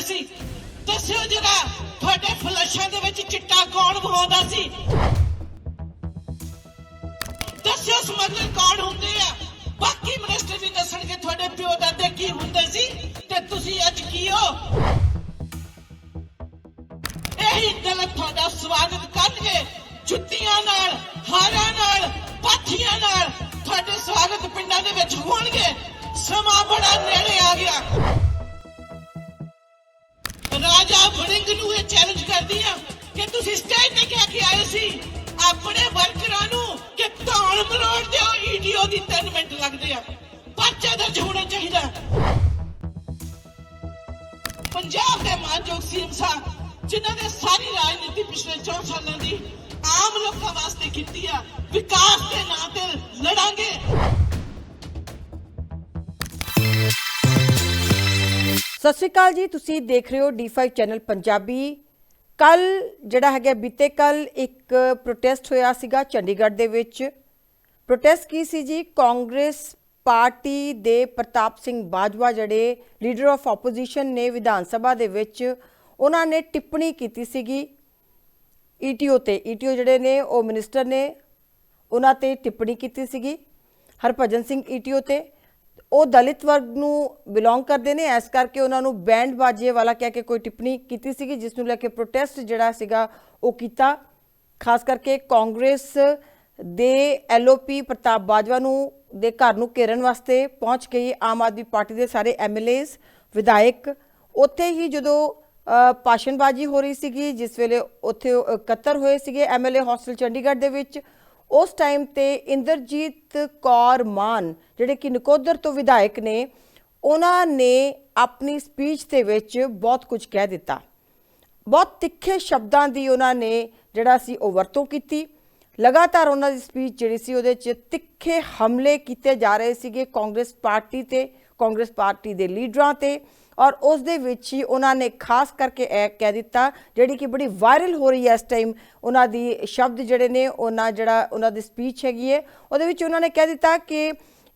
ਦਾਦੇ ਕੀ ਹੁੰਦੇ ਸੀ। ਦੱਸਿਓ ਜਰਾ, ਤੁਹਾਡੇ ਫਲਸ਼ਾਂ ਦੇ ਵਿੱਚ ਚਿੱਟਾ ਕੌਣ ਬਹਾਉਂਦਾ ਸੀ? ਦੱਸਿਓ ਸਮਗਲਰ ਕੌਣ ਹੁੰਦੇ ਆ? ਬਾਕੀ ਮਿਨਿਸਟਰ ਵੀ ਦੱਸਣਗੇ ਤੁਹਾਡੇ ਪਿਓ ਦਾਦੇ ਕੀ ਹੁੰਦੇ ਸੀ ਤੇ ਤੁਸੀਂ ਅੱਜ ਕੀ ਹੋ? ਇਹੀ ਗਲਤ ਤੁਹਾਡਾ ਸਵਾਗਤ ਕਰਨਗੇ। ਜੁੱਤੀਆਂ ਨਾਲ, ਹਾਰਾਂ ਨਾਲ, ਪਾਥੀਆਂ ਨਾਲ ਤੁਹਾਡੇ ਸਵਾਗਤ ਪਿੰਡਾਂ ਦੇ ਵਿੱਚ ਹੋਣਗੇ। ਸਮਾਂ ਬੜਾ ਨੇੜੇ ਆ ਗਿਆ। ਰਾਜਾ ਨੂੰ ਇਹ ਚੈਲੰਜ ਕਰਦੀ ਆ ਕਿ ਤੁਸੀਂ ਸਟੇਜ ਤੇ ਕਹਿ ਕੇ ਆਏ ਸੀ, ਆਪਣੇ ਵਰਕਰਾਂ ਨੂੰ ਕਿ ਧੌਣ ਮਰੋੜ ਦਿਓ ਈਡੀਓ ਦੀ 3 ਮਿੰਟ ਲੱਗਦੇ ਆ। ਪਰਚਾ ਦਰਜ ਹੋਣਾ ਚਾਹੀਦਾ। ਪੰਜਾਬ ਦੇ ਮਾਨਯੋਗ ਸੀਐਮ ਸਾਹਿਬ, ਜਿਨ੍ਹਾਂ ਨੇ ਸਾਰੀ ਰਾਜਨੀਤੀ ਪਿਛਲੇ 4 ਸਾਲਾਂ ਦੀ ਆਮ ਲੋਕਾਂ ਵਾਸਤੇ ਕੀਤੀ ਆ, ਵਿਕਾਸ ਦੇ ਨਾਂ ਤੇ ਲੜਾਂਗੇ। ਸਤਿ ਸ਼੍ਰੀ ਅਕਾਲ ਜੀ, ਤੁਸੀਂ ਦੇਖ ਰਹੇ ਹੋ D5 ਚੈਨਲ ਪੰਜਾਬੀ। ਕੱਲ ਜਿਹੜਾ ਹੈਗਾ, ਬੀਤੇ ਕੱਲ ਇੱਕ ਪ੍ਰੋਟੈਸਟ ਹੋਇਆ ਸੀਗਾ ਚੰਡੀਗੜ੍ਹ ਦੇ ਵਿੱਚ। ਪ੍ਰੋਟੈਸਟ ਕੀ ਸੀ ਜੀ? ਕਾਂਗਰਸ ਪਾਰਟੀ ਦੇ ਪ੍ਰਤਾਪ ਸਿੰਘ ਬਾਜਵਾ ਜਿਹੜੇ ਲੀਡਰ ਆਫ ਆਪੋਜੀਸ਼ਨ ਨੇ ਵਿਧਾਨ ਸਭਾ ਦੇ ਵਿੱਚ, ਉਹਨਾਂ ਨੇ ਟਿੱਪਣੀ ਕੀਤੀ ਸੀਗੀ। ਈਟੀਓ ਤੇ ਈਟੀਓ ਜਿਹੜੇ ਨੇ, ਉਹ ਮਿਨਿਸਟਰ ਨੇ ਉਹਨਾਂ ਤੇ ਟਿੱਪਣੀ ਕੀਤੀ ਸੀਗੀ। ਹਰਭਜਨ ਸਿੰਘ ਈਟੀਓ ਤੇ ਉਹ ਦਲਿਤ ਵਰਗ ਨੂੰ ਬਿਲੋਂਗ ਕਰਦੇ ਨੇ ਇਸ ਕਰਕੇ ਉਹਨਾਂ ਨੂੰ ਬੈਂਡ ਬਾਜੇ ਵਾਲਾ ਕਹਿ ਕੇ ਕੋਈ ਟਿੱਪਣੀ ਕੀਤੀ ਸੀਗੀ ਜਿਸ ਨੂੰ ਲੈ ਕੇ ਪ੍ਰੋਟੈਸਟ ਜਿਹੜਾ ਸੀਗਾ ਉਹ ਕੀਤਾ। ਖਾਸ ਕਰਕੇ ਕਾਂਗਰਸ ਦੇ ਐਲਓਪੀ ਪ੍ਰਤਾਪ ਬਾਜਵਾ ਨੂੰ ਦੇ ਘਰ ਨੂੰ ਘੇਰਨ ਵਾਸਤੇ ਪਹੁੰਚ ਗਈ ਆਮ ਆਦਮੀ ਪਾਰਟੀ ਦੇ ਸਾਰੇ ਐਮਐਲਏਜ਼ ਵਿਧਾਇਕ ਉੱਥੇ ਹੀ ਜਦੋਂ ਅ, ਭਾਸ਼ਣਬਾਜ਼ੀ ਹੋ ਰਹੀ ਸੀਗੀ ਜਿਸ ਵੇਲੇ ਉੱਥੇ ਇਕੱਤਰ ਹੋਏ ਸੀਗੇ ਐਮਐਲਏ ਹੌਸਟਲ ਚੰਡੀਗੜ੍ਹ ਦੇ ਵਿੱਚ ਉਸ ਟਾਈਮ ਤੇ ਇੰਦਰਜੀਤ ਕੌਰ ਮਾਨ, ਜਿਹੜੇ ਕਿ ਨਕੋਦਰ ਤੋਂ ਵਿਧਾਇਕ ਨੇ, ਉਹਨਾਂ ਨੇ ਆਪਣੀ ਸਪੀਚ ਦੇ ਵਿੱਚ ਬਹੁਤ ਕੁਝ ਕਹਿ ਦਿੱਤਾ। ਬਹੁਤ ਤਿੱਖੇ ਸ਼ਬਦਾਂ ਦੀ ਉਹਨਾਂ ਨੇ ਜਿਹੜਾ ਸੀ ਉਹ ਵਰਤੋਂ ਕੀਤੀ। ਲਗਾਤਾਰ ਉਹਨਾਂ ਦੀ ਸਪੀਚ ਜਿਹੜੀ ਸੀ ਉਹਦੇ 'ਚ ਤਿੱਖੇ ਹਮਲੇ ਕੀਤੇ ਜਾ ਰਹੇ ਸੀਗੇ ਕਾਂਗਰਸ ਪਾਰਟੀ ਤੇ, ਕਾਂਗਰਸ ਪਾਰਟੀ ਦੇ ਲੀਡਰਾਂ ਤੇ। ਔਰ ਉਸ ਦੇ ਵਿੱਚ ਹੀ ਉਹਨਾਂ ਨੇ ਖਾਸ ਕਰਕੇ ਇਹ ਕਹਿ ਦਿੱਤਾ, ਜਿਹੜੀ ਕਿ ਬੜੀ ਵਾਇਰਲ ਹੋ ਰਹੀ ਹੈ ਇਸ ਟਾਈਮ ਉਹਨਾਂ ਦੀ ਸ਼ਬਦ ਜਿਹੜੇ ਨੇ, ਉਹਨਾਂ ਜਿਹੜਾ ਉਹਨਾਂ ਦੀ ਸਪੀਚ ਹੈਗੀ ਹੈ, ਉਹਦੇ ਵਿੱਚ ਉਹਨਾਂ ਨੇ ਕਹਿ ਦਿੱਤਾ ਕਿ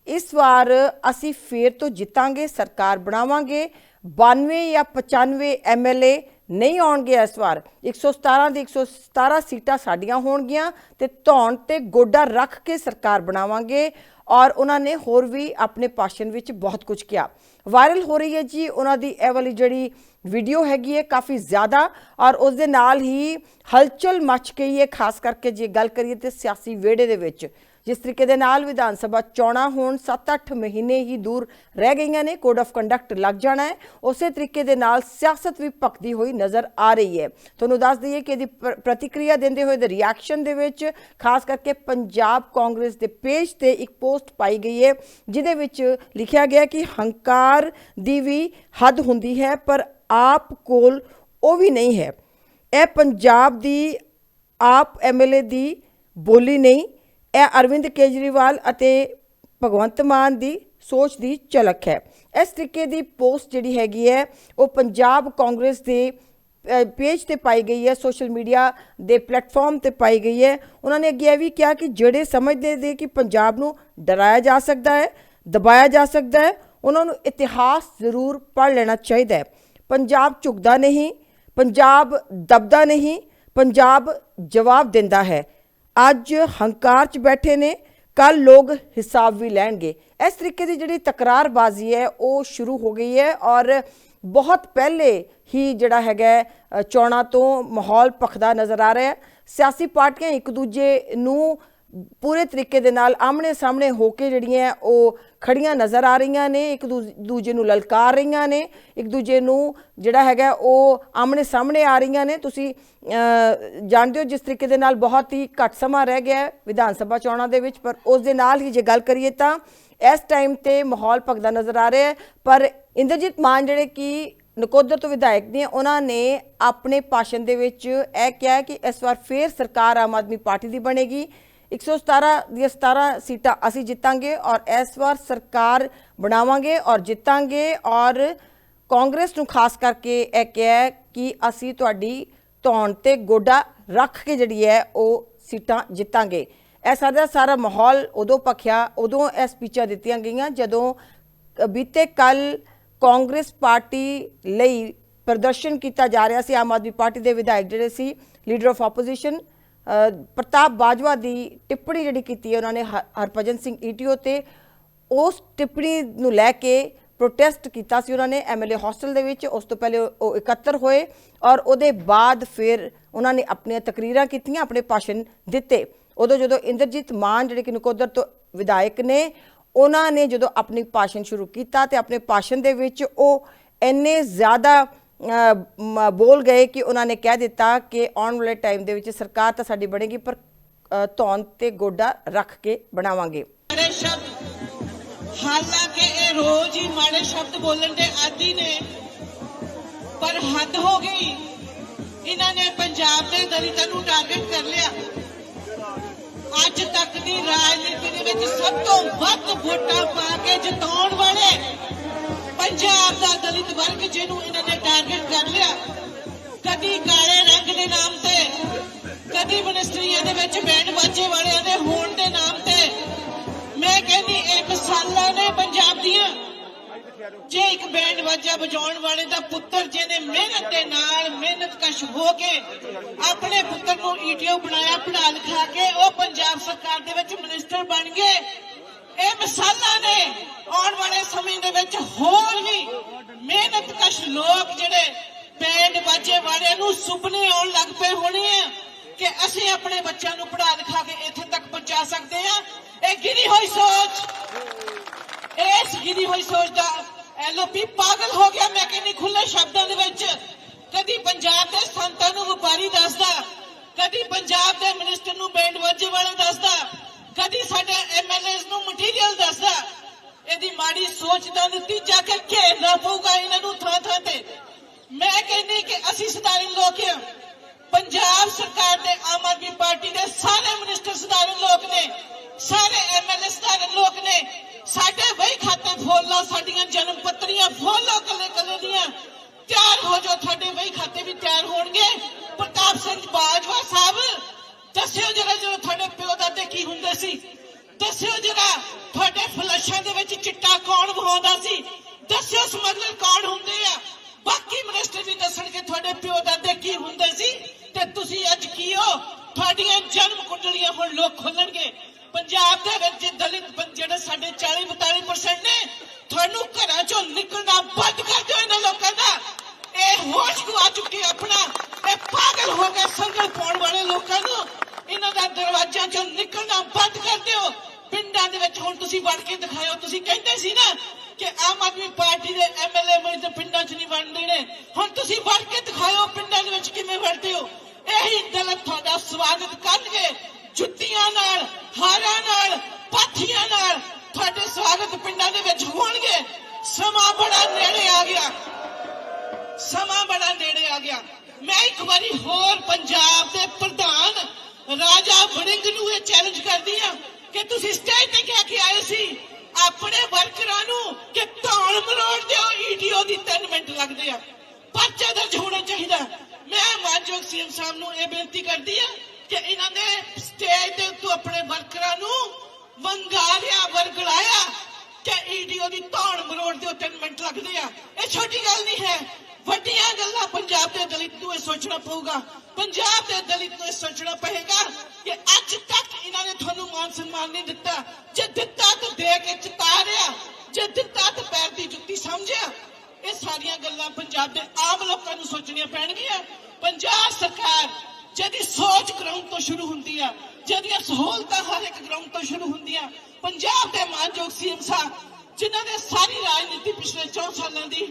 ਇਸ ਵਾਰ ਅਸੀਂ ਫੇਰ ਤੋਂ ਜਿੱਤਾਂਗੇ, ਸਰਕਾਰ ਬਣਾਵਾਂਗੇ 92 ਜਾਂ 95 ਐਮਐਲਏ ਨਹੀਂ ਆਉਣਗੇ ਇਸ ਵਾਰ। 117 ਦੀ 117 ਸੀਟਾਂ ਸਾਡੀਆਂ ਹੋਣਗੀਆਂ ਤੇ ਧੌਣ ਤੇ ਗੋਡਾ ਰੱਖ ਕੇ ਸਰਕਾਰ ਬਣਾਵਾਂਗੇ ਔਰ ਉਹਨਾਂ ਨੇ ਹੋਰ ਵੀ ਆਪਣੇ ਭਾਸ਼ਣ ਵਿੱਚ ਬਹੁਤ ਕੁਝ ਕਿਹਾ। ਵਾਇਰਲ ਹੋ ਰਹੀ ਹੈ ਜੀ ਉਹਨਾਂ ਦੀ ਇਹ ਵਾਲੀ ਜਿਹੜੀ ਵੀਡੀਓ ਹੈਗੀ ਹੈ ਕਾਫੀ ਜ਼ਿਆਦਾ ਔਰ ਉਸ ਦੇ ਨਾਲ ਹੀ ਹਲਚਲ ਮਚ ਗਈ ਹੈ, ਖਾਸ ਕਰਕੇ ਜੇ ਗੱਲ ਕਰੀਏ ਤੇ ਸਿਆਸੀ ਵਿਹੜੇ ਦੇ ਵਿੱਚ। ਜਿਸ ਤਰੀਕੇ ਦੇ ਨਾਲ ਵਿਧਾਨ ਸਭਾ ਚੋਣਾਂ ਹੋਣ 7-8 ਮਹੀਨੇ ਹੀ ਦੂਰ ਰਹਿ ਗਈਆਂ ਨੇ, ਕੋਡ ਆਫ ਕੰਡਕਟ ਲੱਗ ਜਾਣਾ ਹੈ। ਉਸੇ ਤਰੀਕੇ ਦੇ ਨਾਲ ਸਿਆਸਤ ਵੀ ਭਖਦੀ ਹੋਈ ਨਜ਼ਰ ਆ ਰਹੀ ਹੈ। ਤੁਹਾਨੂੰ ਦੱਸ ਦਈਏ ਕਿ ਇਹਦੀ ਪ੍ਰ- ਪ੍ਰਤੀਕਿਰਿਆ ਦਿੰਦੇ ਹੋਏ ਦੇ ਰਿਐਕਸ਼ਨ ਦੇ ਵਿੱਚ ਖਾਸ ਕਰਕੇ ਪੰਜਾਬ ਕਾਂਗਰਸ ਦੇ ਪੇਜ ਤੇ ਇੱਕ ਪੋਸਟ ਪਾਈ ਗਈ ਹੈ, ਜਿਹਦੇ ਵਿੱਚ ਲਿਖਿਆ ਗਿਆ ਕਿ ਹੰਕਾਰ ਦੀ ਵੀ ਹੱਦ ਹੁੰਦੀ ਹੈ, ਪਰ ਆਪ ਕੋਲ ਉਹ ਵੀ ਨਹੀਂ ਹੈ। ਇਹ ਪੰਜਾਬ ਦੀ ਆਪ ਐਮਐਲਏ ਦੀ ਬੋਲੀ ਨਹੀਂ ਇਹ ਅਰਵਿੰਦ ਕੇਜਰੀਵਾਲ ਅਤੇ ਭਗਵੰਤ ਮਾਨ ਦੀ ਸੋਚ ਦੀ ਝਲਕ ਹੈ। ਇਸ ਤਰੀਕੇ ਦੀ ਪੋਸਟ ਜਿਹੜੀ ਹੈਗੀ ਹੈ, ਉਹ ਪੰਜਾਬ ਕਾਂਗਰਸ ਦੇ ਪੇਜ ਤੇ ਪਾਈ ਗਈ ਹੈ, ਸੋਸ਼ਲ ਮੀਡੀਆ ਦੇ ਪਲੇਟਫਾਰਮ ਤੇ ਪਾਈ ਗਈ ਹੈ। ਉਹਨਾਂ ਨੇ ਅੱਗੇ ਇਹ ਵੀ ਕਿਹਾ ਕਿ ਜਿਹੜੇ ਸਮਝਦੇ ਨੇ ਕਿ ਪੰਜਾਬ ਨੂੰ ਡਰਾਇਆ ਜਾ ਸਕਦਾ ਹੈ, ਦਬਾਇਆ ਜਾ ਸਕਦਾ ਹੈ, ਉਹਨਾਂ ਨੂੰ ਇਤਿਹਾਸ ਜ਼ਰੂਰ ਪੜ੍ਹ ਲੈਣਾ ਚਾਹੀਦਾ ਹੈ। ਪੰਜਾਬ ਝੁਕਦਾ ਨਹੀਂ, ਪੰਜਾਬ ਦਬਦਾ ਨਹੀਂ, ਪੰਜਾਬ ਜਵਾਬ ਦਿੰਦਾ ਹੈ। ਅੱਜ ਹੰਕਾਰ 'ਚ ਬੈਠੇ ਨੇ ਕੱਲ ਲੋਕ ਹਿਸਾਬ ਵੀ ਲੈਣਗੇ। ਇਸ ਤਰੀਕੇ ਦੀ ਜਿਹੜੀ ਤਕਰਾਰਬਾਜ਼ੀ ਹੈ, ਉਹ ਸ਼ੁਰੂ ਹੋ ਗਈ ਹੈ ਔਰ ਬਹੁਤ ਪਹਿਲੇ ਹੀ ਜਿਹੜਾ ਹੈਗਾ ਚੋਣਾਂ ਤੋਂ ਮਾਹੌਲ ਭਖਦਾ ਨਜ਼ਰ ਆ ਰਿਹਾ ਹੈ। ਸਿਆਸੀ ਪਾਰਟੀਆਂ ਇੱਕ ਦੂਜੇ ਨੂੰ ਪੂਰੇ ਤਰੀਕੇ ਦੇ ਨਾਲ ਆਮਣੇ ਸਾਹਮਣੇ ਹੋ ਕੇ ਜਿਹੜੀਆਂ ਉਹ ਖੜੀਆਂ ਨਜ਼ਰ ਆ ਰਹੀਆਂ ਨੇ, ਇੱਕ ਦੂ- ਦੂਜੇ ਨੂੰ ਲਲਕਾਰ ਰਹੀਆਂ ਨੇ, ਇੱਕ ਦੂਜੇ ਨੂੰ ਜਿਹੜਾ ਹੈਗਾ ਉਹ ਆਮਣੇ ਸਾਹਮਣੇ ਆ ਰਹੀਆਂ ਨੇ। ਤੁਸੀਂ ਜਾਣਦੇ ਹੋ ਜਿਸ ਤਰੀਕੇ ਦੇ ਨਾਲ ਬਹੁਤ ਹੀ ਘੱਟ ਸਮਾਂ ਰਹਿ ਗਿਆ ਵਿਧਾਨ ਸਭਾ ਚੋਣਾਂ ਦੇ ਵਿੱਚ, ਪਰ ਉਸ ਦੇ ਨਾਲ ਹੀ ਜੇ ਗੱਲ ਕਰੀਏ ਤਾਂ ਇਸ ਟਾਈਮ ਤੇ ਮਾਹੌਲ ਭਗਦਾ ਨਜ਼ਰ ਆ ਰਿਹਾ ਹੈ। ਪਰ ਇੰਦਰਜੀਤ ਮਾਨ ਜਿਹੜੇ ਕਿ ਨਕੋਦਰ ਤੋਂ ਵਿਧਾਇਕ ਨੇ, ਉਹਨਾਂ ਨੇ ਆਪਣੇ ਭਾਸ਼ਣ ਦੇ ਵਿੱਚ ਇਹ ਕਿਹਾ ਕਿ ਇਸ ਵਾਰ ਫੇਰ ਸਰਕਾਰ ਆਮ ਆਦਮੀ ਪਾਰਟੀ ਦੀ ਬਣੇਗੀ। 117 ਦੀਆਂ 17 ਸੀਟਾਂ ਅਸੀਂ ਜਿੱਤਾਂਗੇ ਔਰ ਇਸ ਵਾਰ ਸਰਕਾਰ ਬਣਾਵਾਂਗੇ ਔਰ ਜਿੱਤਾਂਗੇ ਔਰ ਕਾਂਗਰਸ ਨੂੰ ਖਾਸ ਕਰਕੇ ਇਹ ਕਿਹਾ ਕਿ ਅਸੀਂ ਤੁਹਾਡੀ ਧੌਣ ਤੇ ਗੋਡਾ ਰੱਖ ਕੇ ਜਿਹੜੀ ਹੈ ਉਹ ਸੀਟਾਂ ਜਿੱਤਾਂਗੇ। ਇਹ ਸਾਰਾ ਸਾਰਾ ਮਾਹੌਲ ਉਦੋਂ ਪਖਿਆ ਉਦੋਂ ਇਹ ਸਪੀਚਾਂ ਦਿੱਤੀਆਂ ਗਈਆਂ ਜਦੋਂ ਬੀਤੇ ਕੱਲ ਕਾਂਗਰਸ ਪਾਰਟੀ ਲਈ ਪ੍ਰਦਰਸ਼ਨ ਕੀਤਾ ਜਾ ਰਿਹਾ ਸੀ, ਆਮ ਆਦਮੀ ਪਾਰਟੀ ਦੇ ਵਿਧਾਇਕ ਜਿਹੜੇ ਸੀ, leader of opposition Partap Bajwa ਦੀ ਟਿੱਪਣੀ ਜਿਹੜੀ ਕੀਤੀ ਹੈ, ਉਹਨਾਂ ਨੇ ਹ- ਹਰਭਜਨ ਸਿੰਘ ਈਟੀਓ ਤੇ, ਉਸ ਟਿੱਪਣੀ ਨੂੰ ਲੈ ਕੇ ਪ੍ਰੋਟੈਸਟ ਕੀਤਾ ਸੀ ਉਹਨਾਂ ਨੇ ਐਮਐਲਏ ਹੌਸਟਲ ਦੇ ਵਿੱਚ, ਉਸ ਤੋਂ ਪਹਿਲੇ ਉਹ- ਉਹ ਇਕੱਤਰ ਹੋਏ ਔਰ ਉਹਦੇ ਬਾਅਦ ਫਿਰ ਉਹਨਾਂ ਨੇ ਆਪਣੀਆਂ ਤਕਰੀਰਾਂ ਕੀਤੀਆਂ, ਆਪਣੇ ਭਾਸ਼ਣ ਦਿੱਤੇ। ਉਦੋਂ ਜਦੋਂ ਇੰਦਰਜੀਤ ਮਾਨ ਜਿਹੜੇ ਕਿ ਨਕੋਦਰ ਤੋਂ ਵਿਧਾਇਕ ਨੇ, ਉਹਨਾਂ ਨੇ ਜਦੋਂ ਆਪਣੀ ਭਾਸ਼ਣ ਸ਼ੁਰੂ ਕੀਤਾ ਤੇ ਆਪਣੇ ਭਾਸ਼ਣ ਦੇ ਵਿੱਚ ਉਹ ਇੰਨੇ ਜ਼ਿਆਦਾ ਬੋਲ ਗਏ ਕਿ ਉਹਨਾਂ ਨੇ ਕਹਿ ਦਿੱਤਾ ਕਿ ਆਉਣ ਵਾਲੇ ਟਾਈਮ ਦੇ ਵਿੱਚ ਸਰਕਾਰ ਤਾਂ ਸਾਡੀ ਬਣੇਗੀ, ਪਰ ਧੌਣ ਤੇ ਗੋਡਾ ਰੱਖ ਕੇ ਬਣਾਵਾਂਗੇ। ਮਾੜੇ ਸ਼ਬਦ। ਹਾਲਾਂਕਿ ਇਹ ਰੋਜ਼ ਹੀ ਮਾੜੇ ਸ਼ਬਦ ਬੋਲਣ ਦੇ ਆਦੀ ਨੇ, ਪਰ ਹੱਦ ਹੋ ਗਈ। ਇਹਨਾਂ ਨੇ ਪੰਜਾਬ ਦੇ ਦਲਿਤਾਂ ਨੂੰ ਟਾਰਗੇਟ ਕਰ ਲਿਆ। ਅੱਜ ਤੱਕ ਦੀ ਰਾਜਨੀਤੀ ਦੇ ਵਿੱਚ ਸਭ ਤੋਂ ਵੱਧ ਵੋਟਾਂ ਕਦੀ ਮਿਨਿਸਟਰੀਆਂ ਦੇ ਵਿੱਚ ਬੈਂਡ ਬਾਜੇ ਵਾਲਿਆਂ ਦੇ ਹੋਣ ਦੇ ਨਾਮ ਤੇ ਮੈਂ ਕਹਿੰਦੀ ਇਹ ਮਿਸਾਲਾਂ ਨੇ ਪੰਜਾਬ ਦੀਆਂ ਜੇ ਇੱਕ ਬੈਂਡ ਬਾਜਾ ਵਜਾਉਣ ਵਾਲੇ ਦਾ ਪੁੱਤਰ ਜਿਹਨੇ ਮਿਹਨਤ ਦੇ ਨਾਲ ਮਿਹਨਤ ਕਸ਼ ਹੋ ਕੇ ਆਪਣੇ ਪੁੱਤਰ ਨੂੰ ਈਟੀਓ ਬਣਾਇਆ, ਪੜ੍ਹਾ ਲਿਖਾ ਕੇ ਉਹ ਪੰਜਾਬ ਸਰਕਾਰ ਦੇ ਵਿੱਚ ਮਿਨਿਸਟਰ ਬਣ ਗਏ। ਇਹ ਮਿਸਾਲਾਂ ਨੇ ਆਉਣ ਵਾਲੇ ਸਮੇਂ ਦੇ ਵਿੱਚ ਹੋਰ ਵੀ ਮਿਹਨਤ ਕਸ਼ ਲੋਕ ਜਿਹੜੇ ਬੈਂਡ ਬਾਜੇ ਵਾਲਿਆਂ ਨੂੰ ਸੁਪਨੇ ਆਉਣ ਲੱਗ ਪਏ ਹੋਣੇ ਆ। ਕਿ ਅਸੀਂ ਆਪਣੇ ਬੱਚਿਆਂ ਨੂੰ ਪੜ੍ਹਾ ਲਿਖਾ ਕੇ ਇੱਥੇ ਤੱਕ ਪਹੁੰਚਾ ਸਕਦੇ ਆ ਇਹ ਗਿਰੀ ਹੋਈ ਸੋਚ। ਇਸ ਗਿਰੀ ਹੋਈ ਸੋਚ ਦਾ ਐਲਓਪੀ ਪਾਗਲ ਹੋ ਗਿਆ। ਮੈਂ ਕਹਿੰਦੀ ਖੁੱਲੇ ਸ਼ਬਦਾਂ ਦੇ ਵਿੱਚ ਕਦੀ ਪੰਜਾਬ ਦੇ ਸੰਤਾਂ ਨੂੰ ਵਪਾਰੀ ਦੱਸਦਾ, ਕਦੀ ਪੰਜਾਬ ਦੇ ਮਿਨਿਸਟਰ ਨੂੰ ਬੈਂਡ ਵਾਜੇ ਵਾਲੇ ਦੱਸਦਾ, ਕਦੀ ਸਾਡੇ ਐਮਐਲਏਸ ਨੂੰ ਮਟੀਰੀਅਲ ਦੱਸਦਾ। ਇਹਦੀ ਮਾੜੀ ਸੋਚ ਦਾ ਨਤੀਜਾ ਕਿ ਘੇਰਨਾ ਪਊਗਾ ਇਹਨਾਂ ਨੂੰ ਥਾਂ ਥਾਂ ਤੇ। ਮੈਂ ਕਹਿੰਦੀ ਕਿ ਅਸੀਂ ਸਤਾਰੇ ਲੋਕ ਹਾਂ। ਪੰਜਾਬ ਸਰਕਾਰ ਦੇ ਆਮ ਆਦਮੀ ਪਾਰਟੀ ਦੇ ਸਾਰੇ ਮਿਨਿਸਟਰ ਸਧਾਰਨ ਲੋਕ ਨੇ, ਸਾਰੇ ਐਮਐਲਏ ਸਧਾਰਨ ਲੋਕ ਨੇ, ਸਾਡੇ ਵਹੀ ਖਾਤੇ ਫੋਲ ਲਓ ਸਾਡੀਆਂ ਜਨਮ ਪੱਤਰੀਆਂ ਫੋਲ ਲਓ ਕੱਲੇ ਕੱਲੇ ਦੀਆਂ ਤਿਆਰ ਹੋ ਜਾਓ, ਤੁਹਾਡੇ ਵਹੀ ਖਾਤੇ ਵੀ ਤਿਆਰ ਹੋਣਗੇ। ਪ੍ਰਤਾਪ ਸਿੰਘ ਬਾਜਵਾ ਸਾਹਿਬ, ਦੱਸਿਓ ਜਰਾ ਜਦੋਂ ਤੁਹਾਡੇ ਪਿਓ ਦਾਦੇ ਕੀ ਹੁੰਦੇ ਸੀ? ਦੱਸਿਓ ਜਰਾ, ਤੁਹਾਡੇ ਫਲਸ਼ਾਂ ਦੇ ਵਿੱਚ ਚਿੱਟਾ ਕੌਣ ਵਹਾਉਂਦਾ ਸੀ? ਦੱਸਿਓ ਸਮਗਲਰ ਕੌਣ ਹੁੰਦੇ ਆ? ਬਾਕੀ ਮਿਨਿਸਟਰ ਵੀ ਦੱਸਣਗੇ, ਤੁਹਾਡੇ ਪਿਓ ਦਾਦੇ ਕੀ ਹੁੰਦੇ ਸੀ? ਤੇ ਤੁਸੀਂ ਅੱਜ ਕੀ ਹੋ? ਤੁਹਾਡੀਆਂ ਜਨਮ ਕੁੰਡਲੀਆਂ ਹੁਣ ਲੋਕ ਖੋਲਣਗੇ। ਪੰਜਾਬ ਦੇ ਵਿੱਚ ਦਲਿਤ ਜਿਹੜੇ ਸਾਡੇ 40 42% ਨੇ, ਤੁਹਾਨੂੰ ਘਰਾਂ ਚੋਂ ਨਿਕਲਣਾ ਬੰਦ ਕਰ ਦਿਓ ਇਹਨਾਂ ਲੋਕਾਂ ਦਾ। ਇਹ ਹੋਸ਼ ਗਵਾ ਚੁੱਕੇ ਆਪਣਾ। ਇਹ ਪਾਗਲ ਹੋ ਗਏ ਸੰਗਲ ਪਾਉਣ ਵਾਲੇ ਲੋਕਾਂ ਨੂੰ। ਇਹਨਾਂ ਦਾ ਦਰਵਾਜ਼ਿਆਂ ਚੋਂ ਨਿਕਲਣਾ ਬੰਦ ਕਰ ਦਿਓ। ਪਿੰਡਾਂ ਦੇ ਵਿੱਚ ਹੁਣ ਤੁਸੀਂ ਵੜ ਕੇ ਦਿਖਾਇਓ। ਤੁਸੀਂ ਕਹਿੰਦੇ ਸੀ ਨਾ ਕਿ ਆਮ ਆਦਮੀ ਪਾਰਟੀ ਦੇ ਐਮਐਲਏ ਮੇਰੇ ਤਾਂ ਪਿੰਡਾਂ 'ਚ ਨਹੀਂ ਵੜਦੇ ਨੇ। ਹੁਣ ਤੁਸੀਂ ਵੜ ਕੇ ਦਿਖਾਇਓ ਪਿੰਡਾਂ ਦੇ ਵਿੱਚ ਕਿਵੇਂ ਵੜਦੇ ਹੋ। ਇਹੀ ਦਲ ਤੁਹਾਡਾ ਸਵਾਗਤ ਕਰਨਗੇ। ਜੁੱਤੀਆਂ ਨਾਲ, ਹਾਰਾਂ ਨਾਲ, ਪਾਥੀਆਂ ਨਾਲ ਤੁਹਾਡੇ ਸਵਾਗਤ ਪਿੰਡਾਂ ਦੇ ਵਿੱਚ ਹੋਣਗੇ। ਸਮਾਂ ਬੜਾ ਨੇੜੇ ਆ ਗਿਆ। ਸਮਾਂ ਬੜਾ ਨੇੜੇ ਆ ਗਿਆ। ਮੈਂ ਇੱਕ ਵਾਰੀ ਹੋਰ ਪੰਜਾਬ ਦੇ ਪ੍ਰਧਾਨ ਰਾਜਾ ਵੜਿੰਗ ਨੂੰ ਇਹ ਚੈਲੰਜ ਕਰਦੀ ਆ ਕਿ ਤੁਸੀਂ ਸਟੇਜ ਤੇ ਕਹਿ ਕੇ ਆਏ ਸੀ, ਆਪਣੇ ਵਰਕਰਾਂ ਨੂੰ ਕਿ ਧੌਣ ਮਰੋੜ ਦਿਓ ਈਡੀਓ ਦੀ 3 ਮਿੰਟ ਲੱਗਦੇ ਆ। ਪਰਚਾ ਦਰਜ ਮੈਂ ਮਾਨਯੋਗ ਸੀਐਮ ਸਾਹਿਬ ਨੂੰ ਇਹ ਬੇਨਤੀ ਕਰਦੀ ਹੈ ਕਿ ਇਹਨਾਂ ਨੇ ਸਟੇਜ ਦੇ ਉੱਤੇ ਆਪਣੇ ਵਰਕਰਾਂ ਨੂੰ ਵੰਗਾਰਿਆ ਵਰਗਲਾਇਆ ਕਿ ਈਡੀਓ ਦੀ ਧੌਣ ਮਰੋੜ ਦਿਓ 3 ਮਿੰਟ ਲੱਗਦੇ ਆ। ਇਹ ਛੋਟੀ ਗੱਲ ਨਹੀਂ ਹੈ। ਵੱਡੀਆਂ ਗੱਲਾਂ ਪੰਜਾਬ ਦੇ ਦਲਿਤ ਨੂੰ ਇਹ ਸੋਚਣਾ ਪਊਗਾ। ਪੰਜਾਬ ਦੇ ਦਲਿਤ ਨੂੰ ਇਹ ਸੋਚਣਾ ਪਏਗਾ ਕਿ ਅੱਜ ਤੱਕ ਇਹਨਾਂ ਨੇ ਤੁਹਾਨੂੰ ਮਾਨ ਸਨਮਾਨ ਨਹੀਂ ਦਿੱਤਾ। ਜੇ ਦਿੱਤਾ ਤਾਂ ਦੇ ਕੇ ਚਤਾਰਿਆ ਜੇ ਦਿੱਤਾ ਤਾਂ ਪੈਰ ਦੀ ਜੁੱਤੀ ਸਮਝਿਆ। ਇਹ ਸਾਰੀਆਂ ਗੱਲਾਂ ਪੰਜਾਬ ਦੇ ਆਮ ਲੋਕਾਂ ਨੂੰ ਸੋਚਣੀਆਂ ਪੈਣਗੀਆਂ। ਪੰਜਾਬ ਸਰਕਾਰ ਜਿਹਦੀ ਸੋਚ ਗਰਾਊਂਡ ਤੋਂ ਸ਼ੁਰੂ ਹੁੰਦੀ ਆ, ਜਿਹਦੀਆਂ ਸਹੂਲਤਾਂ ਹਰ ਇੱਕ ਗਰਾਊਂਡ ਤੋਂ ਸ਼ੁਰੂ ਹੁੰਦੀਆਂ। ਪੰਜਾਬ ਦੇ ਮਾਨਯੋਗ ਸੀਐਮ ਸਾਹਿਬ, ਜਿਨ੍ਹਾਂ ਨੇ ਸਾਰੀ ਰਾਜਨੀਤੀ ਪਿਛਲੇ 4 ਸਾਲਾਂ ਦੀ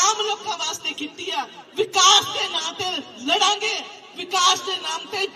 ਆਮ ਲੋਕਾਂ ਵਾਸਤੇ ਕੀਤੀ ਆ, ਵਿਕਾਸ ਦੇ ਨਾਂ ਤੇ ਲੜਾਂਗੇ, ਵਿਕਾਸ ਦੇ ਨਾਮ ਤੇ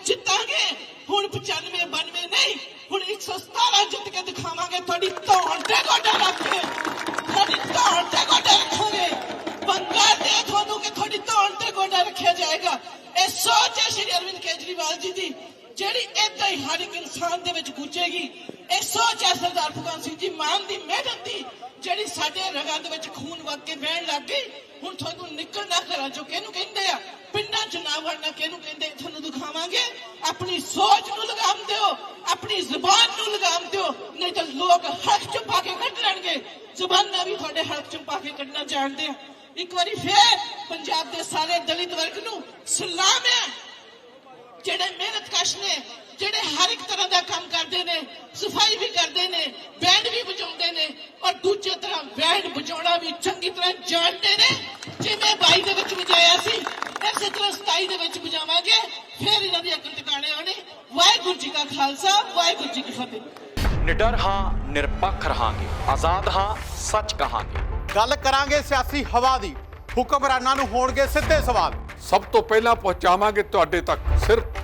ਹੀ ਦੇ ਵਿੱਚ ਗੁੱਜੇਗੀ। ਇਹ ਸੋਚ ਹੈ ਸਰਦਾਰ ਭਗਵੰਤ ਸਿੰਘ ਜੀ, ਮਾਨ ਦੀ ਮਿਹਨਤ ਦੀ ਜਿਹੜੀ ਸਾਡੇ ਰਗਾਂ ਦੇ ਵਿੱਚ ਖੂਨ ਵਗ ਕੇ ਵਹਿਣ ਲੱਗ ਗਈ, ਹੁਣ ਤੁਹਾਨੂੰ ਨਿਕਲਣਾ ਘਰਾਂ ਚੋਂ ਕਿਹਨੂੰ ਕਹਿੰਦੇ ਆ? ਪਿੰਡਾਂ 'ਚ ਨਾ ਵੜਨਾ ਕਿਹਨੂੰ ਕਹਿੰਦੇ? ਤੁਹਾਨੂੰ ਦਿਖਾਵਾਂਗੇ। ਆਪਣੀ ਸੋਚ ਨੂੰ ਲਗਾਮ ਦਿਓ, ਆਪਣੀ ਜ਼ੁਬਾਨ ਨੂੰ ਲਗਾਮ ਦਿਓ, ਨਹੀਂ ਤਾਂ ਲੋਕ ਹੱਥ ਚ ਪਾ ਕੇ ਕੱਢ ਲੈਣਗੇ। ਜ਼ੁਬਾਨਾਂ ਵੀ ਤੁਹਾਡੇ ਹੱਥ ਚ ਪਾ ਕੇ ਕੱਢਣਾ ਜਾਣਦੇ ਆ। ਇੱਕ ਵਾਰੀ ਫੇਰ ਪੰਜਾਬ ਦੇ ਸਾਰੇ ਦਲਿਤ ਵਰਗ ਨੂੰ ਸਲਾਮ ਹੈ ਜਿਹੜੇ ਮਿਹਨਤਕਸ਼ ਜਿਹੜੇ ਹਰ ਇੱਕ ਤਰ੍ਹਾਂ ਦਾ ਕੰਮ ਕਰਦੇ ਨੇ ਸਫ਼ਾਈ ਵੀ ਕਰਦੇ ਨੇ ਬੈਂਡ ਵੀ ਵਜਾਉਂਦੇ ਨੇ ਔਰ ਦੂਜੇ ਤਰ੍ਹਾਂ ਬੈਂਡ ਵਜਾਉਣਾ ਵੀ ਚੰਗੀ ਤਰ੍ਹਾਂ ਜਾਣਦੇ ਨੇ। ਜਿਵੇਂ 22 ਦੇ ਵਿੱਚ ਵਜਾਇਆ ਸੀ ਇਸੇ ਤਰ੍ਹਾਂ 27 ਦੇ ਵਿੱਚ ਵਜਾਵਾਂਗੇ ਫਿਰ ਇਹਨਾਂ ਦੀ ਅਕਲ ਟਿਕਾਣੇ ਆਉਣੇ। ਵਾਹਿਗੁਰੂ ਜੀ ਕਾ ਖਾਲਸਾ ਵਾਹਿਗੁਰੂ ਜੀ ਕੀ ਫਤਿਹ। ਨਿਡਰ ਹਾਂ ਨਿਰਪੱਖ ਰਹਾਂਗੇ ਆਜ਼ਾਦ ਹਾਂ ਸੱਚ ਕਹਾਂਗੇ। ਗੱਲ ਕਰਾਂਗੇ ਸਿਆਸੀ ਹਵਾ ਦੀ ਹੁਕਮਰਾਨਾਂ ਨੂੰ ਹੋਣਗੇ ਸਿੱਧੇ ਸਵਾਲ। ਸਭ ਤੋਂ ਪਹਿਲਾਂ ਪਹੁੰਚਾਵਾਂਗੇ ਤੁਹਾਡੇ ਤੱਕ ਸਿਰਫ